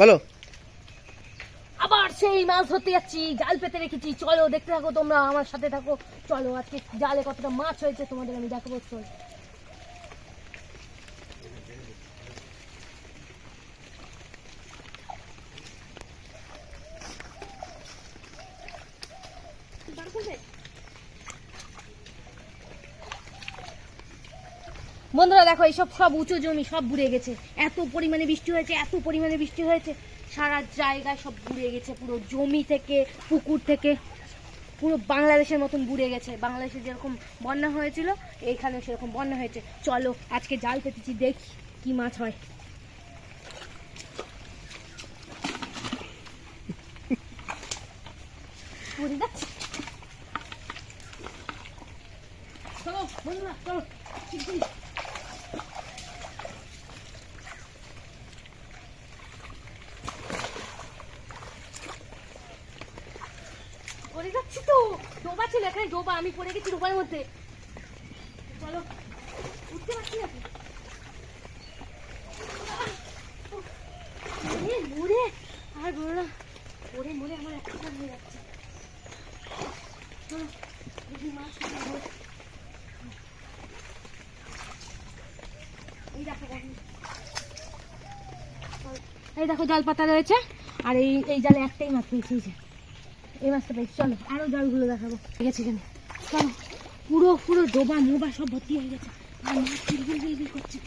বলো। আবার সেই মাছ ধরতে যাচ্ছি জাল পেতে রেখেছি। চলো দেখতে থাকো তোমরা আমার সাথে থাকো। চলো আজকে জালে কতটা মাছ হয়েছে তোমাদের আমি দেখাবো চল। বন্ধুরা দেখো, এইসব সব উঁচু জমি সব ঘুরে গেছে। এত পরিমাণে বৃষ্টি হয়েছে, এত পরিমাণে বৃষ্টি হয়েছে। সারা জায়গায় সব ঘুরে গেছে, পুরো জমি থেকে, পুকুর থেকে। পুরো বাংলাদেশের মতন ঘুরে গেছে। বাংলাদেশে যেরকম বন্যা হয়েছিল, এইখানে সেরকম বন্যা হয়েছে। চলো, আজকে জাল পেতেছি, দেখি কি মাছ হয়। চলো, বন্ধুরা, চলো পড়ে যাচ্ছি তো। ডোবা ছিল, এখানে ডোবা, আমি পড়ে গেছি ডোবার মধ্যে। চলো, উঠতে পারছি না। এই দেখো। এই দেখো জাল পাতা রয়েছে, আর এই এই জালে একটাই মাছ পেয়েছি এই মাছটা পেয়েছি চলো, আরও জলগুলো দেখাবো। ঠিক আছে, এখানে। চলো, পুরো পুরো ডোবা মোবা সব ভর্তি হয়ে গেছে। আর মাছ করছে।